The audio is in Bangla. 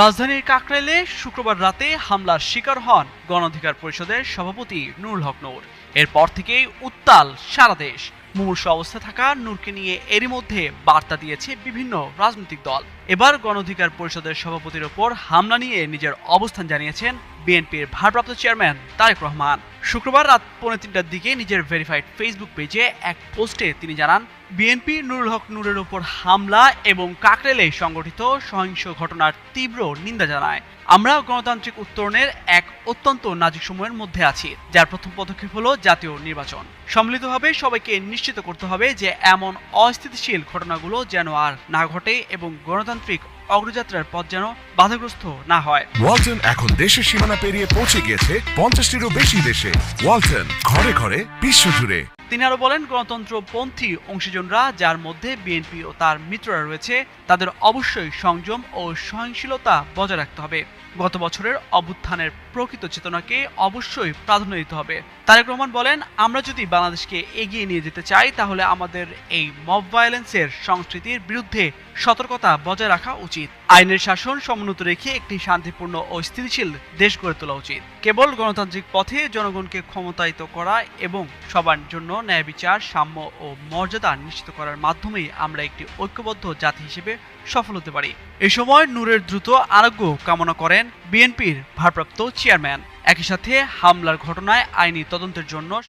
রাজধানীর কাকরাইলে শুক্রবার রাতে হামলার শিকার হন গণ অধিকার পরিষদের সভাপতি নুরুল হক নূর। এরপর থেকেই উত্তাল সারা দেশ। মুমূর্ষ অবস্থায় থাকা নূরকে নিয়ে এরই মধ্যে বার্তা দিয়েছে বিভিন্ন রাজনৈতিক দল। এবার গণ অধিকার পরিষদের সভাপতির ওপর হামলা নিয়ে নিজের অবস্থান জানিয়েছেন বিএনপির ভারপ্রাপ্ত চেয়ারম্যান তারেক রহমান। শুক্রবার রাত পৌনে তিনটার দিকে নিজের ভেরিফাইড ফেসবুক পেজে এক পোস্টে তিনি জানান, বিএনপি নুরুল হক নূরের উপর হামলা এবং কাকরেলে সংগঠিত সহিংস ঘটনার তীব্র নিন্দা জানায়। আমরা গণতান্ত্রিক উত্তরণের এক অত্যন্ত নাজুক সময়ের মধ্যে আছি, যার প্রথম পদক্ষেপ হলো জাতীয় নির্বাচন। সম্মিলিতভাবে সবাইকে নিশ্চিত করতে হবে যে এমন অস্থিতিশীল ঘটনাগুলো যেন আর না ঘটে এবং গণতান্ত্রিক অগ্রযাত্রার পথ যেন বাধাগ্রস্ত না হয়। ওয়ালটন এখন দেশের সীমানা পেরিয়ে পৌঁছে গিয়েছে পঞ্চাশটিরও বেশি দেশে। ওয়ালটন ঘরে ঘরে বিশ্বজুড়ে তিনি আরও বলেন গণতন্ত্রপন্থী অংশীজনরা যার মধ্যে বিএনপি ও তার মিত্ররা রয়েছে তাদের অবশ্যই সংযম ও সহিংসীলতা বজায় রাখতে হবে। গত বছরের অভ্যুত্থানের প্রকৃত চেতনাকে অবশ্যই প্রাধান্য দিতে হবে। তারেক রহমান বলেন আমরা যদি বাংলাদেশকে এগিয়ে নিয়ে যেতে চাই তাহলে আমাদের এই মব ভায়োলেন্সের সংস্কৃতির বিরুদ্ধে সতর্কতা বজায় রাখা উচিত। আইনের শাসন সমুন্নত রেখে একটি শান্তিপূর্ণ ও স্থিতিশীল দেশ গড়ে তোলা উচিত। কেবল গণতান্ত্রিক পথে জনগণকে ক্ষমতায়িত করা এবং সবার জন্য ন্যায় বিচার, সাম্য ও মর্যাদা নিশ্চিত করার মাধ্যমেই আমরা একটি ঐক্যবদ্ধ জাতি হিসেবে সফল হতে পারি। এ সময় নূরের দ্রুত আরোগ্য কামনা করেন বিএনপির ভারপ্রাপ্ত চেয়ারম্যান। একই সাথে হামলার ঘটনায় আইনি তদন্তের জন্য